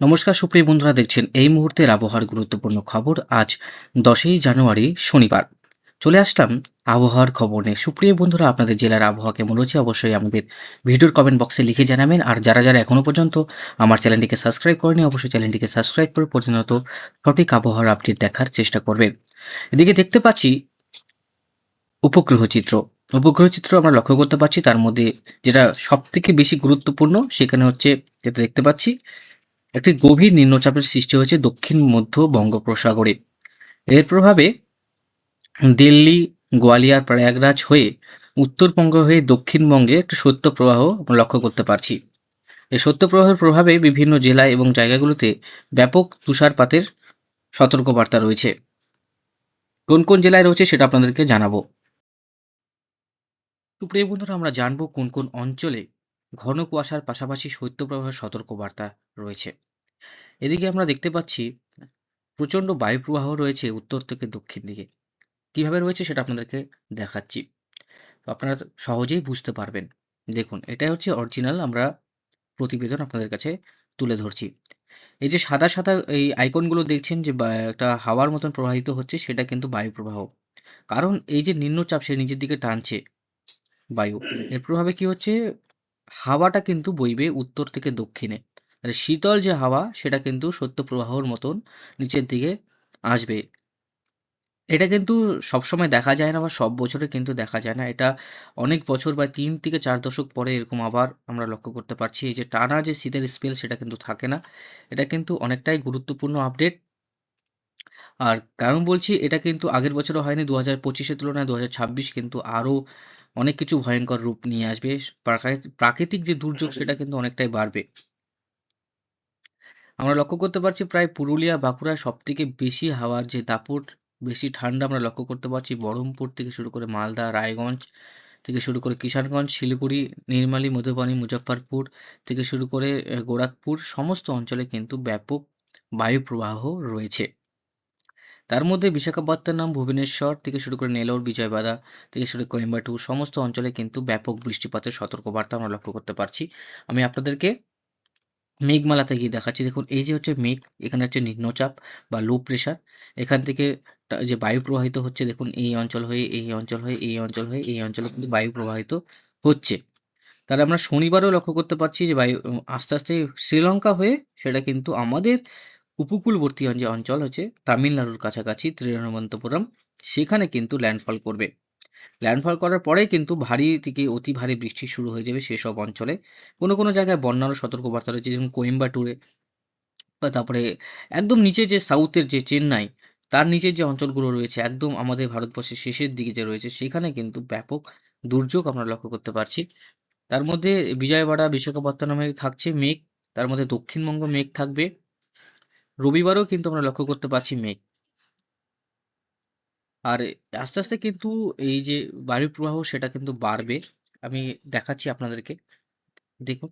নমস্কার, সুপ্রিয় বন্ধুরা, দেখছেন এই মুহূর্তের আবহাওয়ার গুরুত্বপূর্ণ খবর আজ দশই জানুয়ারি, শনিবার। চলে আসলাম আবহাওয়ার খবর নিয়ে। সুপ্রিয় বন্ধুরা, আপনাদের জেলার আবহাওয়া কেমন রয়েছে অবশ্যই আমাদের ভিডিওর কমেন্ট বক্সে লিখে জানাবেন। আর যারা যারা এখনও পর্যন্ত আমার চ্যানেলটিকে সাবস্ক্রাইব করেনি, অবশ্যই চ্যানেলটিকে সাবস্ক্রাইব করে প্রতিনিয়ত সঠিক আবহাওয়ার আপডেট দেখার চেষ্টা করবেন। এদিকে দেখতে পাচ্ছি উপগ্রহ চিত্র। উপগ্রহ চিত্র আমরা লক্ষ্য করতে পারছি, তার মধ্যে যেটা সবথেকে বেশি গুরুত্বপূর্ণ সেখানে হচ্ছে যেটা দেখতে পাচ্ছি একটি গভীর নিম্নচাপের সৃষ্টি হয়েছে দক্ষিণ মধ্য বঙ্গোপসাগরে। এর প্রভাবে দিল্লি, গোয়ালিয়ার প্রয়াগরাজ হয়ে উত্তরবঙ্গ হয়ে দক্ষিণবঙ্গে একটি সত্য প্রবাহ আমরা লক্ষ্য করতে পারছি। এই সত্য প্রবাহের প্রভাবে বিভিন্ন জেলা এবং জায়গাগুলোতে ব্যাপক তুষারপাতের সতর্কবার্তা রয়েছে। কোন কোন জেলায় রয়েছে সেটা আপনাদেরকে জানাব। সুপ্রিয় বন্ধুরা, আমরা জানব কোন কোন অঞ্চলে ঘন কুয়াশার পাশাপাশি শৈত্যপ্রবাহের সতর্কবার্তা রয়েছে। এদিকে আমরা দেখতে পাচ্ছি, প্রচণ্ড বায়ুপ্রবাহ রয়েছে উত্তর থেকে দক্ষিণ দিকে। কীভাবে রয়েছে সেটা আপনাদেরকে দেখাচ্ছি। আপনারা সহজেই বুঝতে পারবেন। দেখুন, এটাই হচ্ছে অরিজিনাল আমরা প্রতিবেদন আপনাদের কাছে তুলে ধরছি। এই যে সাদা সাদা এই আইকনগুলো দেখছেন যে একটা হাওয়ার মতন প্রবাহিত হচ্ছে, সেটা কিন্তু বায়ু প্রবাহ কারণ এই যে নিম্নচাপ, সে নিজের দিকে টানছে বায়ু। এর প্রভাবে কি হচ্ছে? হাওয়াটা কিন্তু বইবে উত্তর থেকে দক্ষিণে। আর শীতল যে হাওয়া, সেটা কিন্তু সত্য প্রবাহর মতন নিচের দিকে আসবে। এটা কিন্তু সবসময় দেখা যায় না বা সব বছরে কিন্তু দেখা যায় না। এটা অনেক বছর বা তিন থেকে চার দশক পরে এরকম আবার আমরা লক্ষ্য করতে পারছি। এই যে টানা যে শীতের স্পেল, সেটা কিন্তু থাকে না। এটা কিন্তু অনেকটাই গুরুত্বপূর্ণ আপডেট। আর কারণ বলছি, এটা কিন্তু আগের বছরও হয়নি। দু হাজার পঁচিশের তুলনায় দু হাজার ছাব্বিশ কিন্তু আরও অনেক কিছু ভয়ঙ্কর রূপ নিয়ে আসবে। প্রাকৃতিক যে দুর্যোগ, সেটা কিন্তু অনেকটাই বাড়বে। আমরা লক্ষ্য করতে পারছি প্রায় পুরুলিয়া বাঁকুড়ায় সব থেকে বেশি হাওয়ার যে দাপট, বেশি ঠান্ডা আমরা লক্ষ্য করতে পারছি। বহরমপুর থেকে শুরু করে মালদা, রায়গঞ্জ থেকে শুরু করে কিষানগঞ্জ, শিলিগুড়ি, নির্মালী, মধুবনী, মুজফ্ফরপুর থেকে শুরু করে গোরখপুর, সমস্ত অঞ্চলে কিন্তু ব্যাপক বায়ু প্রবাহ রয়েছে। তার মধ্যে বিশাখাপত্তনম, ভুবনেশ্বর থেকে শুরু করে নেলোর বিজয়বাড়া থেকে শুরু করে কোয়েম্বাটুর সমস্ত অঞ্চলে কিন্তু ব্যাপক বৃষ্টিপাতের সতর্কবার্তা আমরা লক্ষ্য করতে পারছি। আমি আপনাদেরকে মেঘমালাতে গিয়ে দেখাচ্ছি। দেখুন, এই যে হচ্ছে মেঘ, এখানে হচ্ছে নিম্নচাপ বা লো প্রেশার এখান থেকে যে বায়ু প্রবাহিত হচ্ছে, দেখুন, এই অঞ্চল হয়ে, এই অঞ্চল হয়ে, এই অঞ্চল হয়ে, এই অঞ্চলে কিন্তু বায়ু প্রবাহিত হচ্ছে। তাহলে আমরা শনিবারও লক্ষ্য করতে পারছি যে বায়ু, আস্তে আস্তে শ্রীলঙ্কা হয়ে সেটা কিন্তু আমাদের উপকূলবর্তী যে অঞ্চল হচ্ছে তামিলনাড়ুর কাছাকাছি, তিরুবনন্তপুরম। সেখানে কিন্তু ল্যান্ডফল করবে। ল্যান্ডফল করার পরে কিন্তু ভারী থেকে অতি ভারী বৃষ্টি শুরু হয়ে যাবে সেসব অঞ্চলে। কোনো কোনো জায়গায় বন্যারও সতর্কবার্তা রয়েছে, যেমন কোয়েম্বাটুরে বা তারপরে একদম নিচে যে সাউথের যে চেন্নাই, তার নিচের যে অঞ্চলগুলো রয়েছে, একদম আমাদের ভারতবর্ষের শেষের দিকে যে রয়েছে, সেখানে কিন্তু ব্যাপক দুর্যোগ আমরা লক্ষ্য করতে পারছি। তার মধ্যে বিজয়বাড়া বিশাখাপত্তনমে থাকছে মেঘ, তার মধ্যে দক্ষিণবঙ্গ মেঘ থাকবে। রবিবারও কিন্তু আমরা লক্ষ্য করতে পারছি মেঘ। আর আস্তে আস্তে কিন্তু এই যে বায়ু প্রবাহ সেটা কিন্তু বাড়বে। আমি দেখাচ্ছি আপনাদেরকে। দেখুন,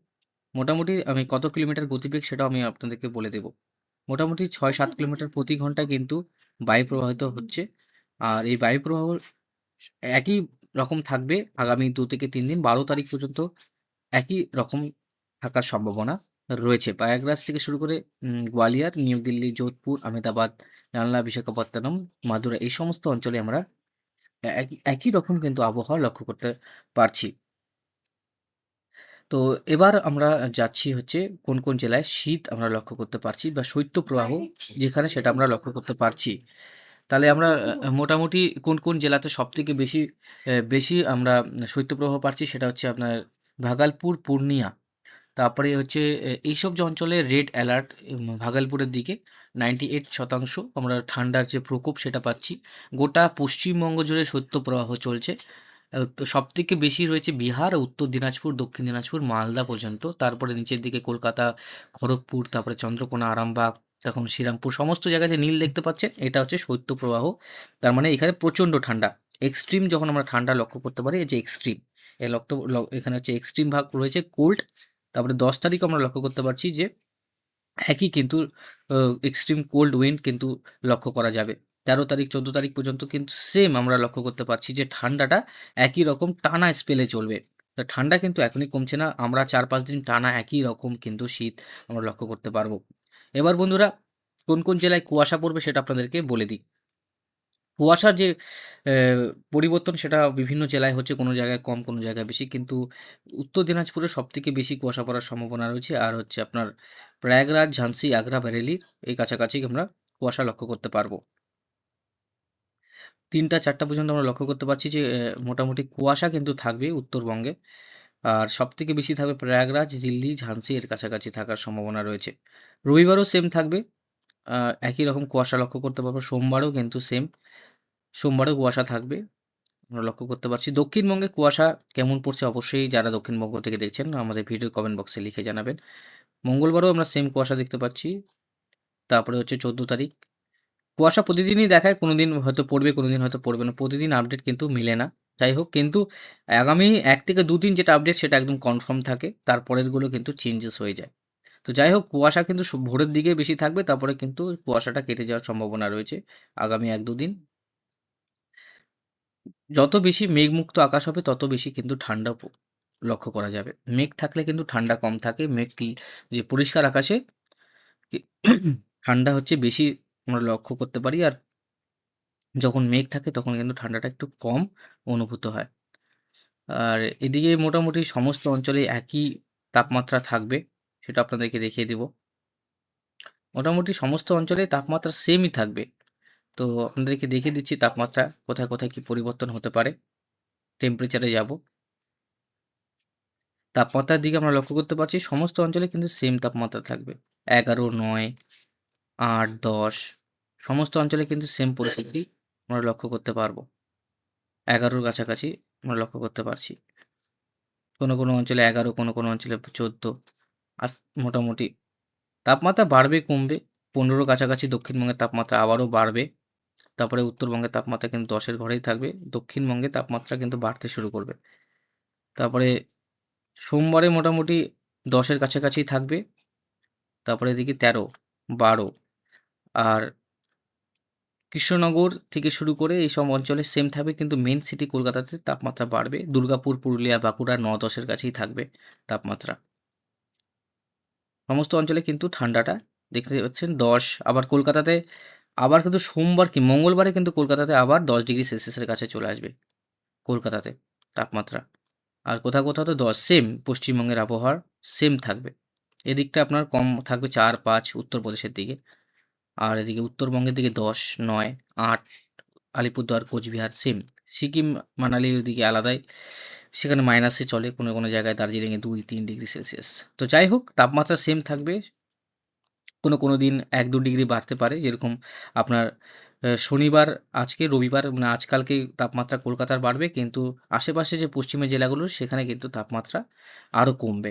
মোটামুটি আমি কত কিলোমিটার গতিবেগ সেটাও আমি আপনাদেরকে বলে দেব। মোটামুটি ছয় সাত কিলোমিটার প্রতি ঘন্টায় কিন্তু বায়ু প্রবাহিত হচ্ছে। আর এই বায়ু প্রবাহ একই রকম থাকবে আগামী দু থেকে তিন দিন, বারো তারিখ পর্যন্ত একই রকম থাকার সম্ভাবনা। রয়েছে। প্রয়াগরাজ থেকে শুরু করে গোয়ালিয়র নিউ দিল্লি যোধপুর আহমেদাবাদ জালনা বিশাখাপত্তনম মাদুরা এই সমস্ত অঞ্চলে আমরা একই একই রকম কিন্তু আবহাওয়া লক্ষ্য করতে পারছি। তো এবার আমরা যাচ্ছি হচ্ছে কোন কোন জেলায় শীত আমরা লক্ষ্য করতে পারছি বা শৈত্য প্রবাহ যেখানে সেটা আমরা লক্ষ্য করতে পারছি। তাহলে আমরা মোটামুটি কোন কোন জেলাতে সব থেকে বেশি বেশি আমরা শৈত্যপ্রবাহ পাচ্ছি সেটা হচ্ছে আপনার ভাগালপুর পূর্ণিয়া। তারপরে হচ্ছে এইসব যে অঞ্চলে রেড অ্যালার্ট ভাগালপুরের দিকে নাইনটি এইট শতাংশ আমরা ঠান্ডার যে প্রকোপ সেটা পাচ্ছি। গোটা পশ্চিমবঙ্গ জুড়ে শৈত্যপ্রবাহ চলছে। তো সব থেকে বেশি রয়েছে বিহার, উত্তর দিনাজপুর, দক্ষিণ দিনাজপুর, মালদা পর্যন্ত। তারপরে নিচের দিকে কলকাতা, খড়গপুর, তারপরে চন্দ্রকোনা, আরামবাগ তখন শ্রীরামপুর, সমস্ত জায়গায় যে নীল দেখতে পাচ্ছেন, এটা হচ্ছে শৈত্যপ্রবাহ তার মানে এখানে প্রচণ্ড ঠান্ডা। এক্সট্রিম যখন আমরা ঠান্ডা লক্ষ্য করতে পারি, এই যে এক্সট্রিম, এ লক্ষ্য এখানে হচ্ছে এক্সট্রিম ভাগ রয়েছে কোল্ড তারপরে দশ তারিখ আমরা লক্ষ্য করতে পারছি যে একই কিন্তু এক্সট্রিম কোল্ড উইন্ড কিন্তু লক্ষ্য করা যাবে। তেরো তারিখ, চোদ্দ তারিখ পর্যন্ত কিন্তু সেম আমরা লক্ষ্য করতে পারছি যে ঠান্ডাটা একই রকম টানা স্পেলে চলবে। তা ঠান্ডা কিন্তু এখনই কমছে না, আমরা চার পাঁচ দিন টানা একই রকম কিন্তু শীত আমরা লক্ষ্য করতে পারব। এবার বন্ধুরা কোন কোন জেলায় কুয়াশা পড়বে সেটা আপনাদেরকে বলে দিই। কুয়াশার যে পরিবর্তন সেটা বিভিন্ন জেলায় হচ্ছে কোনো জায়গায় কম, কোনো জায়গায় বেশি। কিন্তু উত্তর দিনাজপুরে সব থেকে বেশি কুয়াশা পড়ার সম্ভাবনা রয়েছে। আর হচ্ছে আপনার প্রয়াগরাজ ঝান্সি আগ্রা বেরেলি এই কাছাকাছি আমরা কুয়াশা লক্ষ্য করতে পারব। তিনটা, চারটা পর্যন্ত আমরা লক্ষ্য করতে পারছি যে মোটামুটি কুয়াশা কিন্তু থাকবে উত্তরবঙ্গে। আর সব থেকে বেশি থাকবে প্রয়াগরাজ, দিল্লি ঝান্সি এর কাছাকাছি থাকার সম্ভাবনা রয়েছে। রবিবারও সেম থাকবে। একই রকম কুয়াশা লক্ষ্য করতে পারব। সোমবারও কিন্তু সেম সোমবারও কুয়াশা থাকবে। আমরা লক্ষ্য করতে পারছি দক্ষিণবঙ্গে কুয়াশা কেমন পড়ছে অবশ্যই যারা দক্ষিণবঙ্গ থেকে দেখছেন আমাদের ভিডিও কমেন্ট বক্সে লিখে জানাবেন। মঙ্গলবারও আমরা সেম কুয়াশা দেখতে পাচ্ছি। তারপরে হচ্ছে চোদ্দ তারিখ। কুয়াশা প্রতিদিনই দেখায় কোনো দিন হয়তো পড়বে কোনো দিন হয়তো পড়বে না। প্রতিদিন আপডেট কিন্তু মিলে না। যাই হোক, কিন্তু আগামী এক থেকে দুদিন যেটা আপডেট সেটা একদম কনফার্ম থাকে, তারপরেরগুলো কিন্তু চেঞ্জেস হয়ে যায়। তো যাই হোক, কুয়াশা কিন্তু ভোরের দিকে বেশি থাকবে, তারপরে কিন্তু কুয়াশাটা কেটে যাওয়ার সম্ভাবনা রয়েছে আগামী এক দুদিন যত বেশি মেঘমুক্ত আকাশ হবে, তত বেশি কিন্তু ঠান্ডা লক্ষ্য করা যাবে। মেঘ থাকলে কিন্তু ঠান্ডা কম থাকে। মেঘ যে পরিষ্কার আকাশে ঠান্ডা হচ্ছে বেশি আমরা লক্ষ্য করতে পারি। আর যখন মেঘ থাকে, তখন কিন্তু ঠান্ডাটা একটু কম অনুভূত হয়। আর এদিকে মোটামুটি সমস্ত অঞ্চলে একই তাপমাত্রা থাকবে, সেটা আপনাদেরকে দেখিয়ে দেব। মোটামুটি সমস্ত অঞ্চলে তাপমাত্রা সেমই থাকবে। তো আপনাদেরকে দেখিয়ে দিচ্ছি তাপমাত্রা, কোথায় কোথায় কি পরিবর্তন হতে পারে। টেম্পারেচারে যাব। তাপমাত্রার দিকে আমরা লক্ষ্য করতে পারছি, সমস্ত অঞ্চলে কিন্তু সেম তাপমাত্রা থাকবে। এগারো, নয়, আট, দশ, সমস্ত অঞ্চলে কিন্তু সেম পরিস্থিতি আমরা লক্ষ্য করতে পারব। এগারোর কাছাকাছি আমরা লক্ষ্য করতে পারছি। কোনো কোনো অঞ্চলে এগারো, কোনো কোনো অঞ্চলে চোদ্দ, আর মোটামুটি তাপমাত্রা বাড়বে, কমবে। পনেরো কাছাকাছি দক্ষিণবঙ্গের তাপমাত্রা আবারও বাড়বে। তারপরে উত্তরবঙ্গের তাপমাত্রা কিন্তু দশের ঘরেই থাকবে, দক্ষিণবঙ্গে তাপমাত্রা কিন্তু বাড়তে শুরু করবে। তারপরে সোমবারে মোটামুটি দশের কাছাকাছি থাকবে, তারপরে এদিকে তেরো, বারো আর কৃষ্ণনগর থেকে শুরু করে এই সব অঞ্চলে সেম থাকবে, কিন্তু মেন সিটি কলকাতাতে তাপমাত্রা বাড়বে, দুর্গাপুর, পুরুলিয়া, বাঁকুড়া ন দশের কাছেই থাকবে তাপমাত্রা। সমস্ত অঞ্চলে কিন্তু ঠান্ডাটা দেখতে পাচ্ছেন, দশ, আবার কলকাতাতে আবার কিন্তু সোমবার কি মঙ্গলবারে কিন্তু কলকাতাতে আবার দশ ডিগ্রি সেলসিয়াসের কাছে চলে আসবে কলকাতাতে তাপমাত্রা। আর কোথাও কোথাও তো দশ সেম পশ্চিমবঙ্গের আবহাওয়ার সেম থাকবে। এদিকটা আপনার কম থাকবে চার, পাঁচ উত্তরপ্রদেশের দিকে। আর এদিকে উত্তরবঙ্গের দিকে দশ, নয়, আট, আলিপুরদুয়ার, কোচবিহার সেম সিকিম মানালির ওদিকে আলাদাই। সেখানে মাইনাসে চলে কোনো কোনো জায়গায় দার্জিলিংয়ে দুই, তিন ডিগ্রি সেলসিয়াস। তো যাই হোক, তাপমাত্রা সেম থাকবে। কোনো কোনো দিন এক, দু ডিগ্রি বাড়তে পারে। যেরকম আপনার শনিবার আজকে, রবিবার মানে আজকালকে তাপমাত্রা কলকাতার বাড়বে, কিন্তু আশেপাশে যে পশ্চিমের জেলাগুলো, সেখানে কিন্তু তাপমাত্রা আরও কমবে।